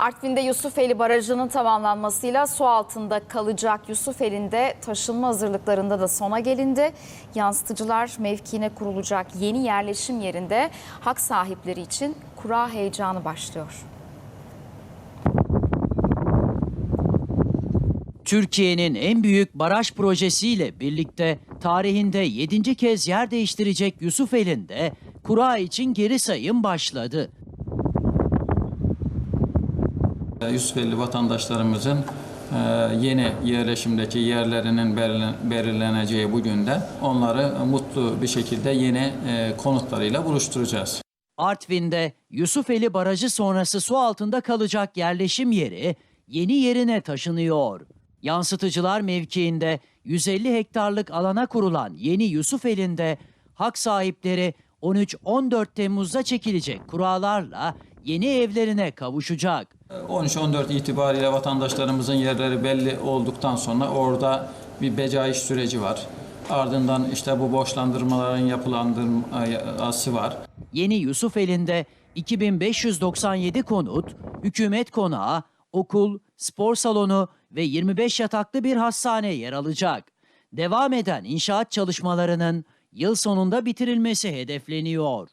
Artvin'de Yusufeli Barajı'nın tamamlanmasıyla su altında kalacak Yusufeli'nde taşınma hazırlıklarında da sona gelindi. Yansıtıcılar mevkiine kurulacak yeni yerleşim yerinde hak sahipleri için kura heyecanı başlıyor. Türkiye'nin en büyük baraj projesiyle birlikte tarihinde 7. kez yer değiştirecek Yusufeli'nde kura için geri sayım başladı. Yusufeli vatandaşlarımızın e, yeni yerleşimdeki yerlerinin belirlen- belirleneceği bu günde onları mutlu bir şekilde yeni e, konutlarıyla buluşturacağız. Artvin'de Yusufeli Barajı sonrası su altında kalacak yerleşim yeri yeni yerine taşınıyor. Yansıtıcılar mevkiinde 150 hektarlık alana kurulan yeni Yusufeli'nde hak sahipleri 13-14 Temmuz'da çekilecek kuralarla yeni evlerine kavuşacak. 13-14 itibariyle vatandaşlarımızın yerleri belli olduktan sonra orada bir becaiş süreci var. Ardından işte bu borçlandırmaların yapılandırması var. Yeni Yusufeli'nde 2597 konut, hükümet konağı, okul, spor salonu ve 25 yataklı bir hastane yer alacak. Devam eden inşaat çalışmalarının yıl sonunda bitirilmesi hedefleniyor.